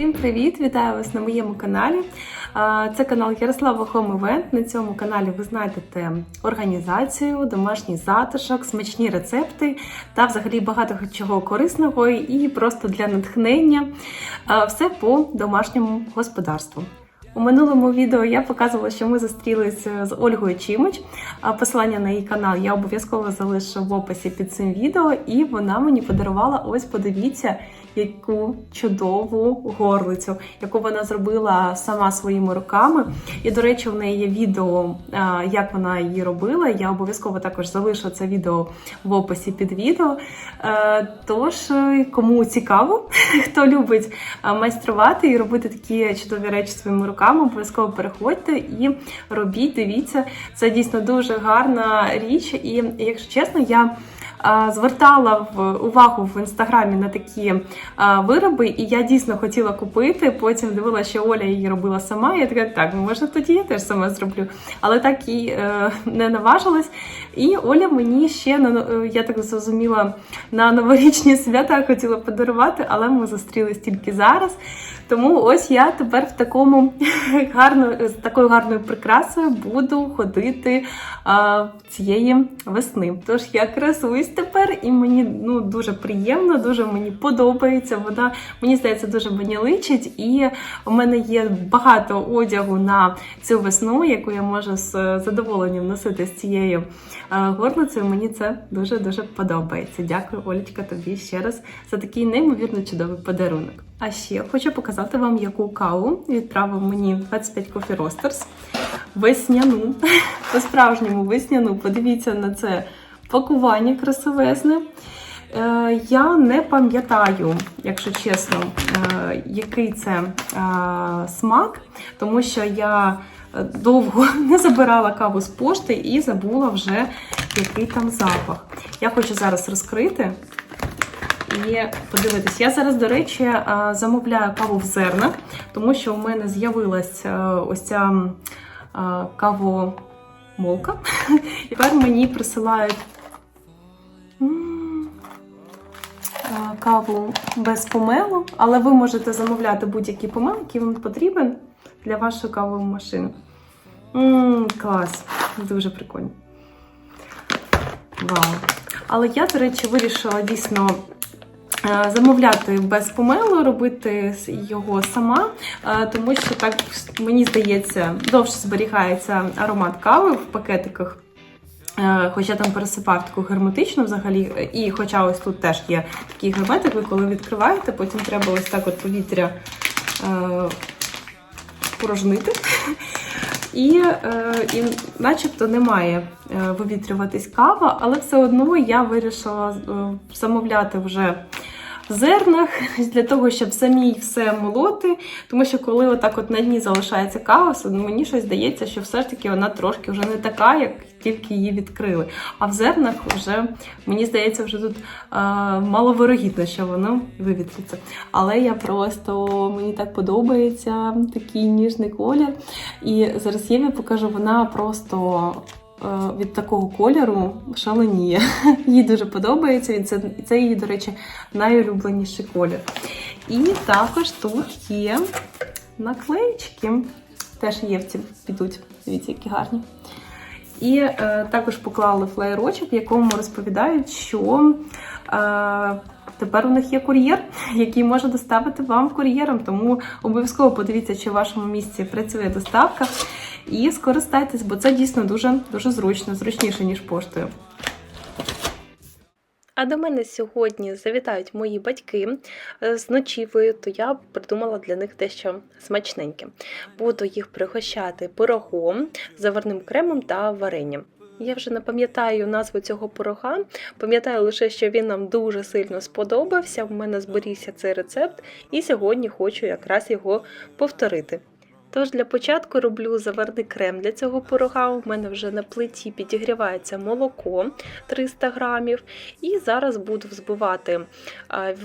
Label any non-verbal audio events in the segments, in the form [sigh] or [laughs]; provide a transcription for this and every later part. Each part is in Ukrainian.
Всім привіт! Вітаю вас на моєму каналі. Це канал Ярослава Home Event. На цьому каналі ви знайдете організацію, домашній затишок, смачні рецепти та взагалі багато чого корисного і просто для натхнення. Все по домашньому господарству. У минулому відео я показувала, що ми зустрілися з Ольгою Чимич. Посилання на її канал я обов'язково залишу в описі під цим відео, і вона мені подарувала ось подивіться, яку чудову горлицю, яку вона зробила сама своїми руками. І, до речі, в неї є відео, як вона її робила. Я обов'язково також залишу це відео в описі під відео. Е, Тож, е, кому цікаво, [laughs] хто любить майструвати і робити такі чудові речі своїми руками, обов'язково переходьте і робіть, дивіться. Це дійсно дуже гарна річ. І, якщо чесно, я звертала увагу в інстаграмі на такі вироби, і я дійсно хотіла купити. Потім дивилася, що Оля її робила сама. Я така, так, може тоді я теж сама зроблю. Але так і е, не наважилась. І Оля мені ще е, я так зрозуміла на новорічні свята хотіла подарувати, але ми зустрілись тільки зараз. Тому ось я тепер в такому [laughs] гарно, з такою гарною прикрасою буду ходити а, цієї весни. Тож я красуюсь тепер, і мені ну дуже приємно, дуже мені подобається. Вона мені здається дуже мені личить, і у мене є багато одягу на цю весну, яку я можу з задоволенням носити з цією а, горлицею. Мені це дуже дуже подобається. Дякую, Олечка, тобі ще раз за такий неймовірно чудовий подарунок. А ще хочу показати вам, яку каву відправив мені 25 Coffee Roasters. Весняну, [laughs] по-справжньому весняну. Подивіться на це пакування красивезне. Е, я не пам'ятаю, якщо чесно, е, який це е, смак, тому що я довго [laughs] не забирала каву з пошти і забула вже, який там запах. Я хочу зараз розкрити. І подивитись, я зараз, до речі, замовляю каву в зернах, тому що у мене з'явилась е, ось ця кавомолка. [laughs] Тепер мені присилають каву без помелу, але ви можете замовляти будь-який помел, який вам потрібен для вашої кавової машини. М, Клас, дуже прикольно. Вау. Але я, до речі, вирішила дійсно е, замовляти без помелу, робити його сама, е, тому що так мені здається, довше зберігається аромат кави в пакетиках. Е, Хоча там пересипав таку герметичну взагалі, і хоча ось тут теж є такий герметик, ви коли відкриваєте, потім треба ось так от повітря е, порожнити. І, е, і начебто не має е, вивітрюватись кава, але все одно я вирішила е, замовляти вже зернах [laughs] для того, щоб самій все молоти. Тому що коли отак от на дні залишається кава, мені щось здається, що все ж таки вона трошки вже не така, як тільки її відкрили. А в зернах вже мені здається, вже тут е, маловирогідно, що воно вивітриться. Але я просто мені так подобається такий ніжний колір. І зараз Єві покажу, вона просто. Е, Від такого кольору шаленіє. [laughs] Їй дуже подобається. і Це, це її, до речі, найулюбленіший колір. І також тут є наклеїчки. Теж євці підуть. Дивіться, які гарні. І е, також поклали флеєрочок, в якому розповідають, що е, тепер у них є кур'єр, який може доставити вам кур'єром. Тому обов'язково подивіться, чи в вашому місці працює доставка. І скористайтесь, бо це дійсно дуже дуже зручно, зручніше, ніж поштою. А до мене сьогодні завітають мої батьки е, з ночівою, то я придумала для них дещо смачненьке. Буду їх пригощати пирогом, заварним кремом та варенням. Я вже не пам'ятаю назву цього пирога, пам'ятаю лише, що він нам дуже сильно сподобався. В мене зберігся цей рецепт, і сьогодні хочу якраз його повторити. Тож для початку роблю заварний крем для цього пирога. У мене вже на плиті підігрівається молоко 300 грамів. І зараз буду взбивати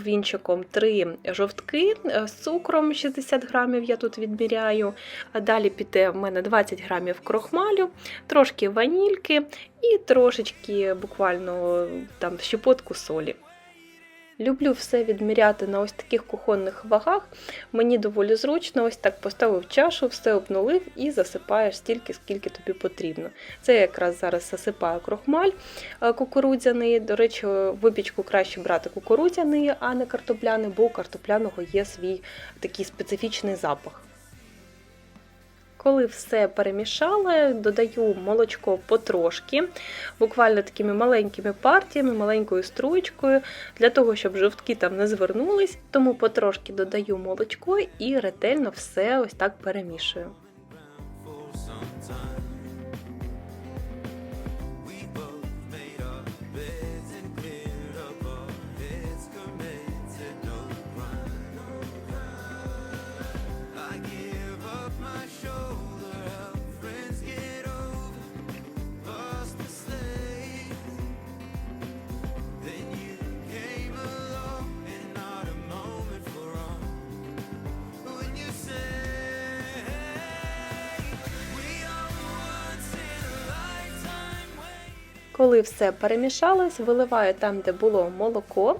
вінчиком 3 жовтки е, з цукром 60 грамів, я тут відміряю. Далі піде в мене 20 грамів крохмалю, трошки ванільки і трошечки буквально там щепотку солі. Люблю все відміряти на ось таких кухонних вагах. Мені доволі зручно, ось так поставив чашу, все обнулив і засипаєш стільки, скільки тобі потрібно. Це я якраз зараз засипаю крохмаль е, кукурудзяний. До речі, випічку краще брати кукурудзяний, а не картопляний, бо у картопляного є свій такий специфічний запах. Коли все перемішала, додаю молочко потрошки, буквально такими маленькими партіями, маленькою струєчкою, для того, щоб жовтки там не звернулись, тому потрошки додаю молочко і ретельно все ось так перемішую. Коли все перемішалось, виливаю там, де було молоко,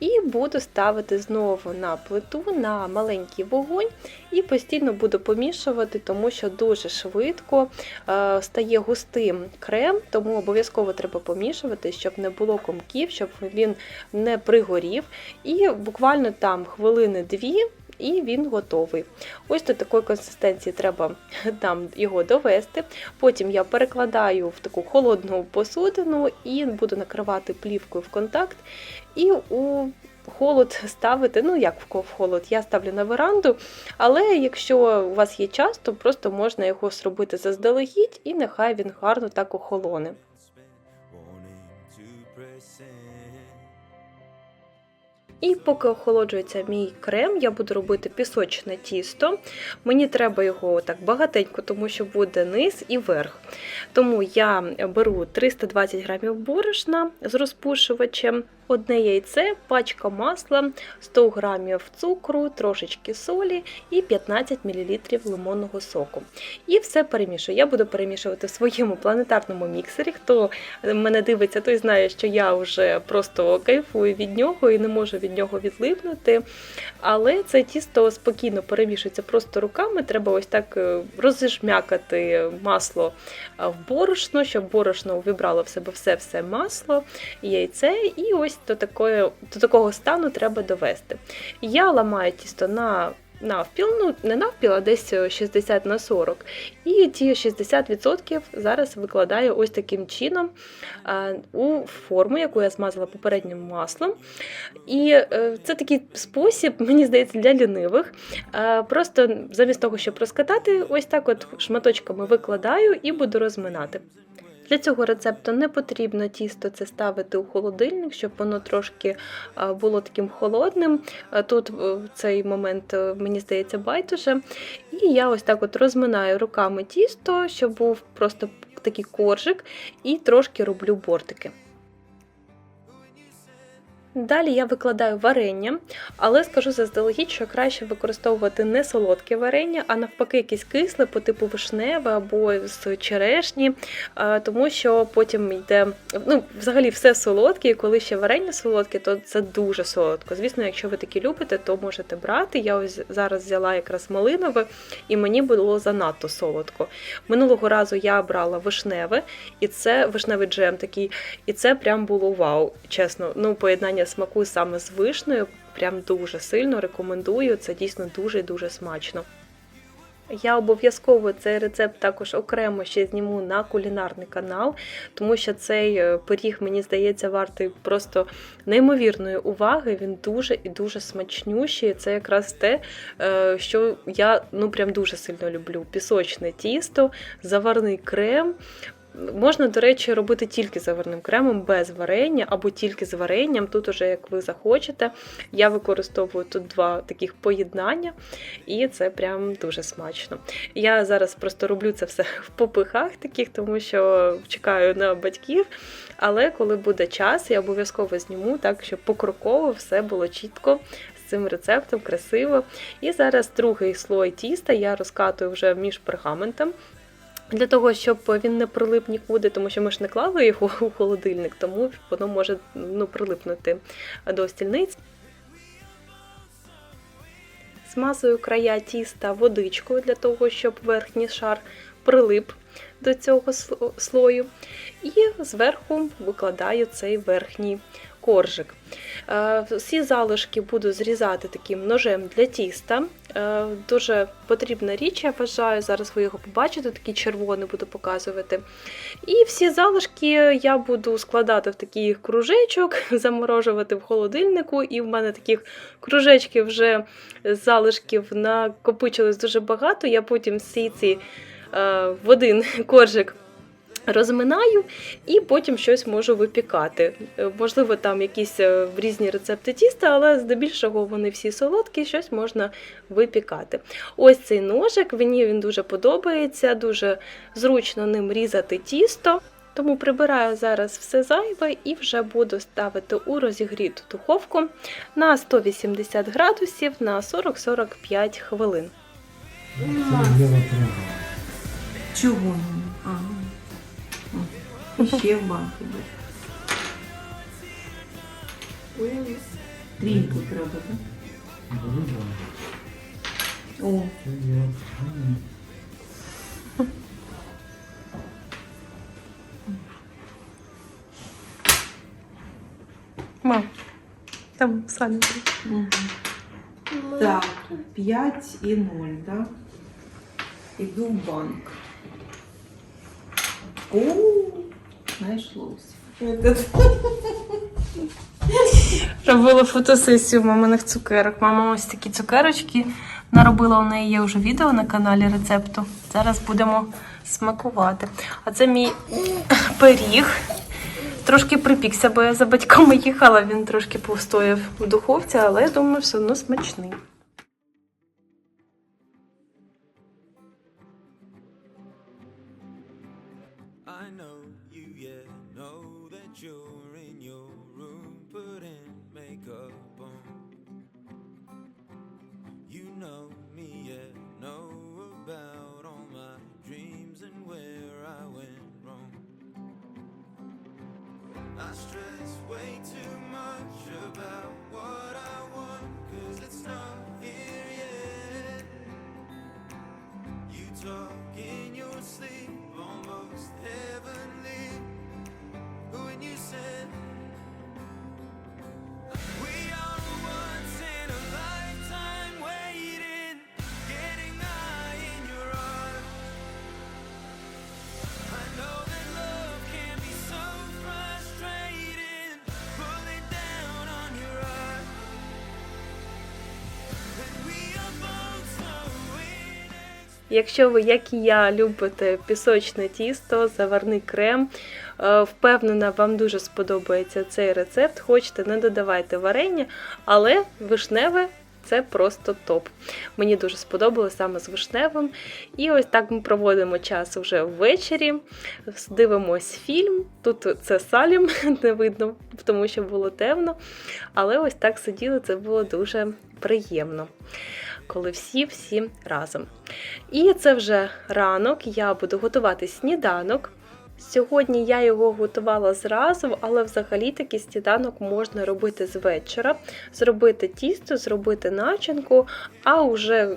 і буду ставити знову на плиту на маленький вогонь і постійно буду помішувати, тому що дуже швидко е, стає густим крем, тому обов'язково треба помішувати, щоб не було комків, щоб він не пригорів. І буквально там хвилини дві. І він готовий. Ось до такої консистенції треба [laughs] там його довести. Потім я перекладаю в таку холодну посудину і буду накривати плівкою в контакт. І у холод ставити, ну як в холод, я ставлю на веранду, але якщо у вас є час, то просто можна його зробити заздалегідь, і нехай він гарно так охолоне. І поки охолоджується мій крем, я буду робити пісочне тісто. Мені треба його так багатенько, тому що буде низ і верх. Тому я беру 320 грамів борошна з розпушувачем, одне яйце, пачка масла, 100 грамів цукру, трошечки солі і 15 мл лимонного соку. І все перемішую. Я буду перемішувати в своєму планетарному міксері. Хто мене дивиться, той знає, що я вже просто кайфую від нього і не можу від нього відлипнути. Але це тісто спокійно перемішується просто руками. Треба ось так е, розжмякати масло е, в борошно, щоб борошно вибрало в себе все-все масло, яйце, і ось до, такої, до такого стану треба довести. Я ламаю тісто на навпіл, ну не навпіл, а десь 60 на 40. І ті 60% зараз викладаю ось таким чином е, у форму, яку я змазала попереднім маслом. І е, це такий спосіб, мені здається, для лінивих. Е, Просто замість того, щоб розкатати, ось так от шматочками викладаю і буду розминати. Для цього рецепту не потрібно тісто це ставити у холодильник, щоб воно трошки е, було таким холодним. Е, Тут е, в цей момент мені здається байдуже. І я ось так от розминаю руками тісто, щоб був просто такий коржик, і трошки роблю бортики. Далі я викладаю варення, але скажу заздалегідь, що краще використовувати не солодке варення, а навпаки, якесь кисле по типу вишневе або з черешні, е, тому що потім йде ну, взагалі все солодке, і коли ще варення солодке, то це дуже солодко. Звісно, якщо ви такі любите, то можете брати. Я ось зараз взяла якраз малинове, і мені було занадто солодко. Минулого разу я брала вишневе, і це вишневий джем такий, і це прям було вау, чесно. Ну, поєднання смаку саме з вишнею, прям дуже сильно рекомендую. Це дійсно дуже і дуже смачно. Я обов'язково цей рецепт також окремо ще зніму на кулінарний канал, тому що цей е, пиріг, мені здається, вартий просто неймовірної уваги. Він дуже і дуже смачнющий. Це якраз те, е, що я ну прям дуже сильно люблю. Пісочне тісто, заварний крем. Можна, до речі, робити тільки заварним кремом, без варення або тільки з варенням. Тут уже як ви захочете. Я використовую тут два таких поєднання, і це прям дуже смачно. Я зараз просто роблю це все в попихах таких, тому що чекаю на батьків. Але коли буде час, я обов'язково зніму так, щоб покроково все було чітко. Цим рецептом красиво. І зараз другий слой тіста я розкатую вже між пергаментом. Для того, щоб він не прилип нікуди, тому що ми ж не клали його у холодильник, тому воно може ну, прилипнути до стільниць. Змазую края тіста водичкою для того, щоб верхній шар прилип до цього слою. І зверху викладаю цей верхній коржик. Е, Всі залишки буду зрізати таким ножем для тіста. Е, Дуже потрібна річ, я вважаю. Зараз ви його побачите, такий червоний буду показувати. І всі залишки я буду складати в такий кружечок, [laughs] заморожувати в холодильнику. І в мене таких кружечків вже залишків накопичилось дуже багато. Я потім всі ці е, в один [laughs] коржик розминаю і потім щось можу випікати. Е, Можливо, там якісь е, різні рецепти тіста, але здебільшого вони всі солодкі, щось можна випікати. Ось цей ножик, мені він дуже подобається, дуже зручно ним різати тісто. Тому прибираю зараз все зайве і вже буду ставити у розігріту духовку на 180 градусів на 40-45 хвилин. Чого? Ага. О, Ще в банку буде. Трійку треба, так? Бери банку. О, Це біла трава. Мам, там самі. угу. Так, 5 і 0, так? Іду в банк. О, знайшлося. Робила фотосесію маминих цукерок. Мама ось такі цукерочки наробила. У неї є вже відео на каналі рецепту. Зараз будемо смакувати. А це мій пиріг. Трошки припікся, бо я за батьками їхала. Він трошки постояв в духовці, але я думаю, все одно смачний. I stress way too much about what I want, cause it's not here yet. You talk in your sleep, almost heavenly. When you said, Якщо ви, як і я, любите пісочне тісто, заварний крем, е, впевнена, вам дуже сподобається цей рецепт. Хочете, не додавайте варення, але вишневе це просто топ. Мені дуже сподобалось саме з вишневим. І ось так ми проводимо час вже ввечері. Дивимось фільм. Тут це салім, [laughs] не видно, тому що було темно. Але ось так сиділи, це було дуже приємно, коли всі-всі разом. І це вже ранок, я буду готувати сніданок. Сьогодні я його готувала зразу, але взагалі такий сніданок можна робити з вечора, зробити тісто, зробити начинку, а вже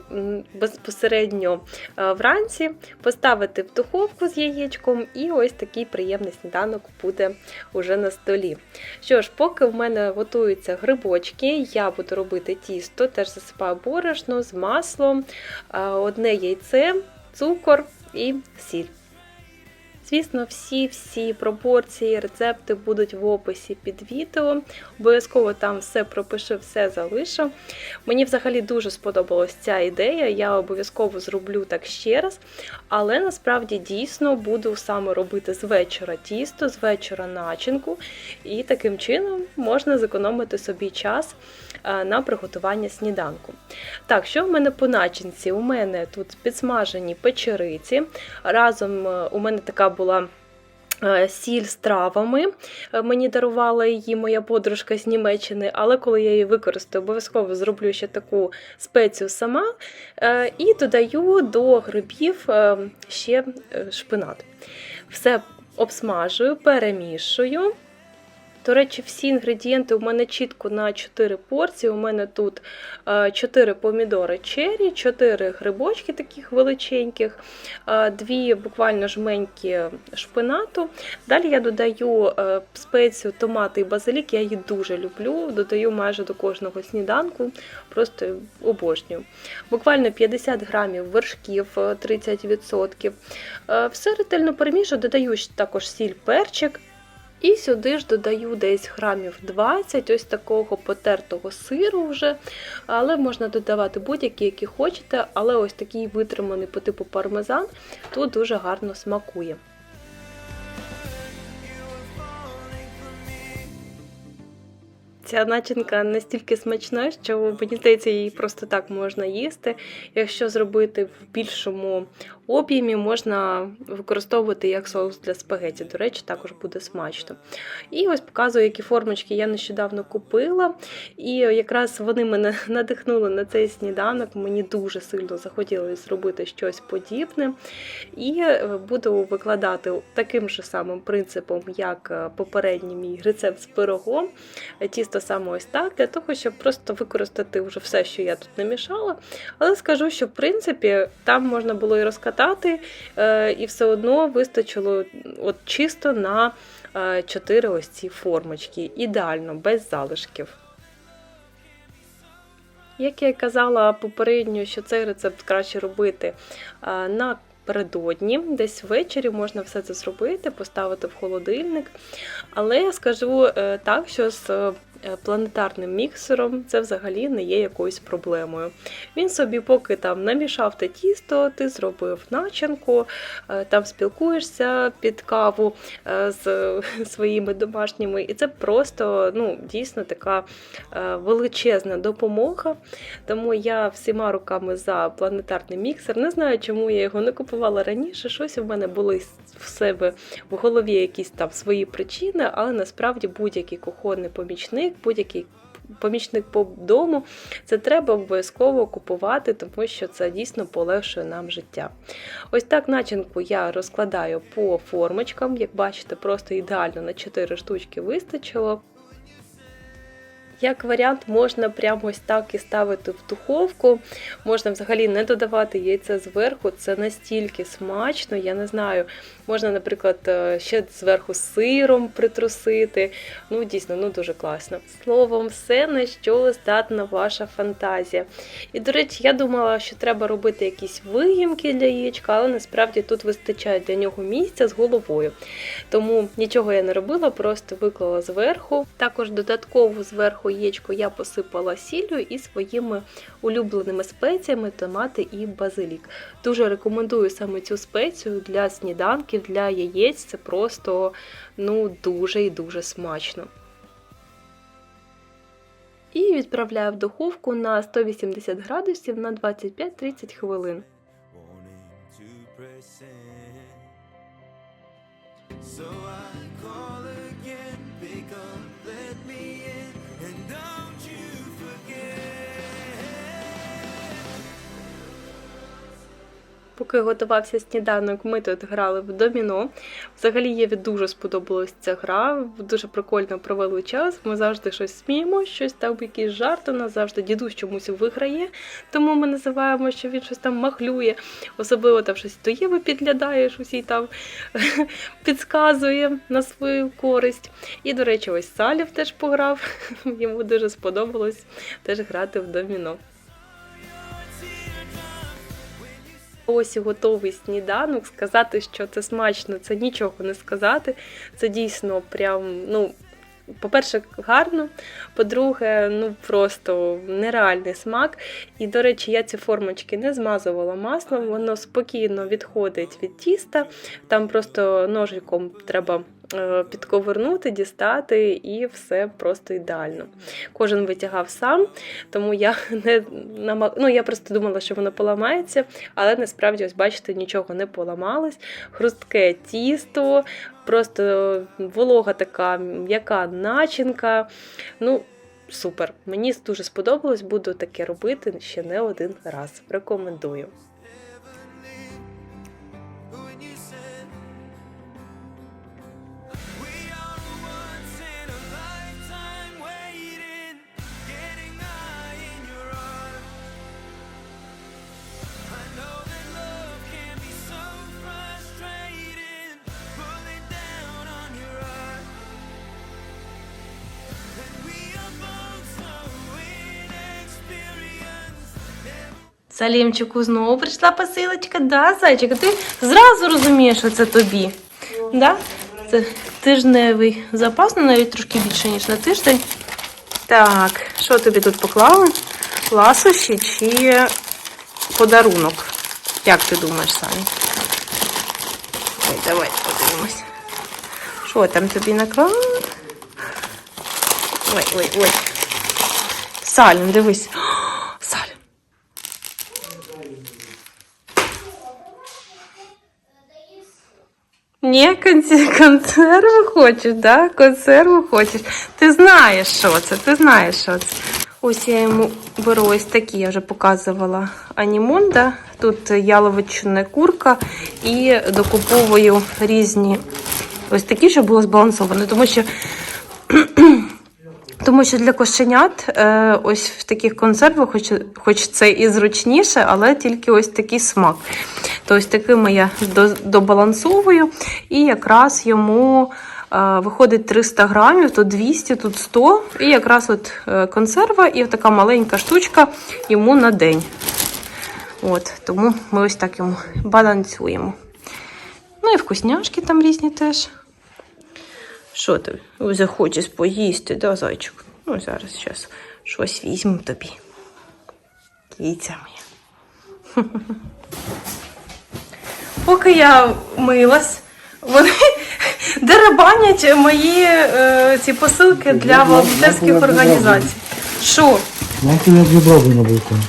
безпосередньо е, вранці поставити в духовку з яєчком, і ось такий приємний сніданок буде уже на столі. Що ж, поки в мене готуються грибочки, я буду робити тісто, теж засипаю борошно з маслом, е, одне яйце, цукор і сіль. Звісно, всі-всі пропорції, рецепти будуть в описі під відео. Обов'язково там все пропишу, все залишу. Мені взагалі дуже сподобалась ця ідея. Я обов'язково зроблю так ще раз. Але насправді дійсно буду саме робити з вечора тісто, з вечора начинку, і таким чином можна зекономити собі час на приготування сніданку. Так, що в мене по начинці? У мене тут підсмажені печериці. Разом е, у мене така була е, Сіль з травами. Е, Мені дарувала її моя подружка з Німеччини, але коли я її використаю, обов'язково зроблю ще таку спецію сама. Е, І додаю до грибів е, ще е, шпинат. Все обсмажую, перемішую. До речі, всі інгредієнти у мене чітко на 4 порції. У мене тут 4 помідори чері, 4 грибочки таких величеньких, 2 буквально жменьки шпинату. Далі я додаю е, спецію томати і базилік, я її дуже люблю, додаю майже до кожного сніданку, просто обожнюю. Буквально 50 грамів вершків, е, 30%. Е, Все ретельно перемішую, додаю також сіль, перчик. І сюди ж додаю десь грамів 20 ось такого потертого сиру вже, але можна додавати будь-які, які хочете, але ось такий витриманий по типу пармезан тут дуже гарно смакує. Ця начинка настільки смачна, що мені здається, її просто так можна їсти. Якщо зробити в більшому об'ємі, можна використовувати як соус для спагеті. До речі, також буде смачно. І ось показую, які формочки я нещодавно купила. І якраз вони мене [laughs] надихнули на цей сніданок. Мені дуже сильно захотілося зробити щось подібне. І е, буду викладати таким же самим принципом, як е, попередній мій рецепт з пирогом. Тісто саме ось так, для того, щоб просто використати вже все, що я тут намішала. Але скажу, що в принципі там можна було і розкатати, е, і все одно вистачило от чисто на 4 ось ці формочки. Ідеально, без залишків. Як я казала попередньо, що цей рецепт краще робити е, на Передодні, десь ввечері можна все це зробити, поставити в холодильник. Але я скажу е, так, що з е, планетарним міксером це взагалі не є якоюсь проблемою. Він собі, поки там намішав те тісто, ти зробив начинку, е, там спілкуєшся під каву е, з [laughs] своїми домашніми, і це просто ну, дійсно така е, величезна допомога. Тому я всіма руками за планетарний міксер. Не знаю, чому я його не купувала раніше. Щось у мене були в себе в голові якісь там свої причини, але насправді будь-який кухонний помічник, будь-який помічник по дому, це треба обов'язково купувати, тому що це дійсно полегшує нам життя. Ось так начинку я розкладаю по формочкам. Як бачите, просто ідеально на 4 штучки вистачило. Як варіант, можна прямо ось так і ставити в духовку. Можна взагалі не додавати яйце зверху, це настільки смачно, я не знаю. Можна, наприклад, е, ще зверху сиром притрусити. Ну, дійсно, ну дуже класно. Словом, все, на що здатна ваша фантазія. І, до речі, я думала, що треба робити якісь виїмки для яєчка, але насправді тут вистачає для нього місця з головою. Тому нічого я не робила, просто виклала зверху. Також додатково зверху яєчко я посипала сіллю і своїми улюбленими спеціями томати і базилік. Дуже рекомендую саме цю спецію для сніданків, для яєць. Це просто ну, дуже і дуже смачно. І відправляю в духовку на 180 градусів на 25-30 хвилин. So I call again, pick Поки готувався сніданок, ми тут грали в доміно. Взагалі Єві дуже сподобалась ця гра, дуже прикольно провели час. Ми завжди щось сміємо, щось там, якийсь жарт у нас завжди дідусь чомусь виграє, тому ми називаємо, що він щось там махлює. Особливо там щось до Єви підглядає, щось їй там [laughs] підказує на свою користь. І, до речі, ось Салів теж пограв. [laughs] Йому дуже сподобалось теж грати в доміно. Ось готовий сніданок. Сказати, що це смачно, це нічого не сказати. Це дійсно прям, ну. По-перше, гарно, по-друге, ну просто нереальний смак. І, до речі, я ці формочки не змазувала маслом, воно спокійно відходить від тіста. Там просто ножиком треба підковернути, дістати, і все просто ідеально. Кожен витягав сам, тому я [laughs] не нама... ну, я просто думала, що воно поламається, але насправді, ось бачите, нічого не поламалось. Хрустке тісто, просто волога така м'яка начинка. Ну, супер. Мені дуже сподобалось, буду таке робити ще не один раз. Рекомендую. Салімчику знову прийшла посилочка. Да, зайчик, ти зразу розумієш, що це тобі. Да? Це тижневий запас, ну навіть трошки більше, ніж на тиждень. Так, що тобі тут поклали? Ласощі чи подарунок? Як ти думаєш, Саня? Ой, давай подивимось. Що там тобі наклали? Ой, ой, ой. Салім, дивись. О, Салім. Ні, консерву хочеш, да? Консерву хочеш. Ти знаєш, що це, ти знаєш, що це. Ось я йому беру ось такі, я вже показувала анімонда. Тут яловична курка і докуповую різні ось такі, щоб було збалансовано. Тому що [clears throat] тому що для кошенят е, ось в таких консервах, хоч, хоч це і зручніше, але тільки ось такий смак. То ось такими я добалансовую, і якраз йому е, виходить 300 грамів, то 200, тут 100. І якраз от е, консерва і така маленька штучка йому на день. От, тому ми ось так йому балансуємо. Ну і вкусняшки там різні теж. Що ти захочеш поїсти, да, зайчик? Ну, зараз зараз щось візьму тобі. Кіця моя. [laughs] Поки я милась, вони деребанять мої е, ці посилки для волонтерських організацій. Що? Нам я зібрав на балкон.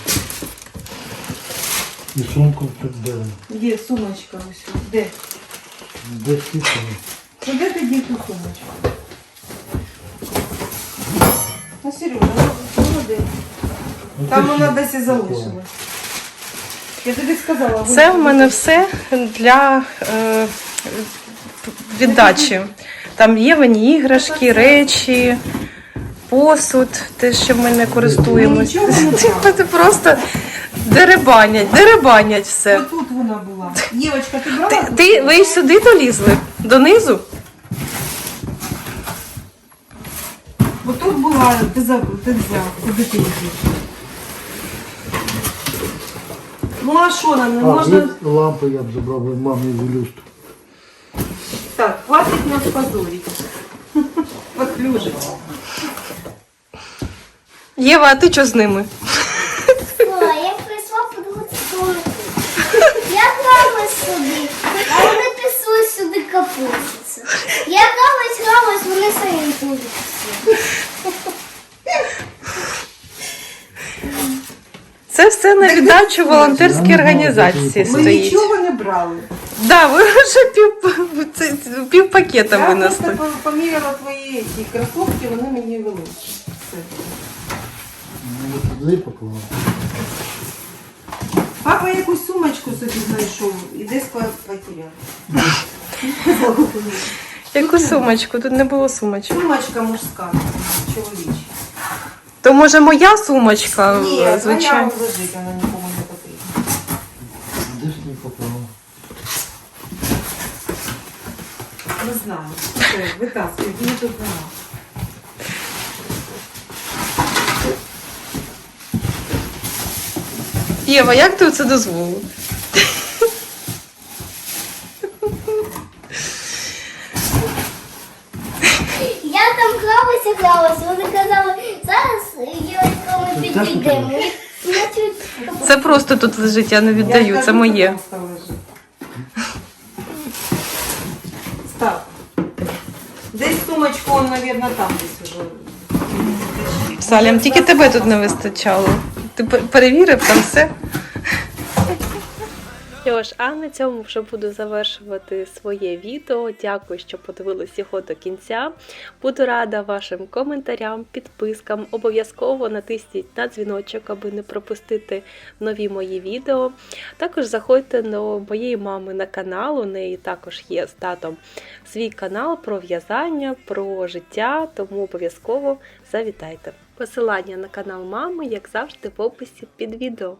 І сумку тут де. Є сумочка ось. Де? Де скільки? Ну де ти дів ту сумочку? А Сережа, молодець. Там вона десь і залишилась. Я тобі сказала, Це в мене все для е, віддачі. Там є мені іграшки, речі, посуд, те, що ми не користуємось. Не [laughs] Типу, Ти просто деребанять, деребанять все. Тут вона була. Євочка, ти брала? Ти, ти, ви сюди долізли? Донизу? Бо тут була, ти, за, ти взяв, куди ти їздиш? Ну а що нам, не А, можна... від лампи я б забрав би мамі в люстру. Так, хватить нас позорить. Подклюжить. Єва, а ти що з ними? О, я прийшла столику. Я гралась собі, а вони пішли сюди капуститься. Я гралась, гралась, вони самі будуть всі. Це все на віддачу волонтерській організації Ми стоїть. нічого не брали. Да, ви вже пів, це- пів пакета Я винесли. просто по- поміряла твої ці кросовки, вони мені великі. Все. Ну, туди поклав. Папа якусь сумочку собі знайшов і десь по- потеряв. Яку сумочку? Тут не було сумочок. Сумочка мужська, чоловіча. То може моя сумочка, Ні, звичайно. звичайно. лежить, вона нікому не потрібна. Де ж не поклав? Не знаю. Все, витаскуй, її тут нема. Єва, як ти це дозволила? Я там гралася, гралася, вони казали, зараз Ми Це просто тут лежить, я не віддаю, це моє. просто Десь сумочку, он, наверное, там десь уже. Салям, тільки тебе тут не вистачало. Ти перевірив там все. Що ж, а на цьому вже буду завершувати своє відео. Дякую, що подивились його до кінця. Буду рада вашим коментарям, підпискам. Обов'язково натисніть на дзвіночок, аби не пропустити нові мої відео. Також заходьте до моєї мами на канал. У неї також є з татом свій канал про в'язання, про життя, тому обов'язково завітайте. Посилання на канал мами, як завжди, в описі під відео.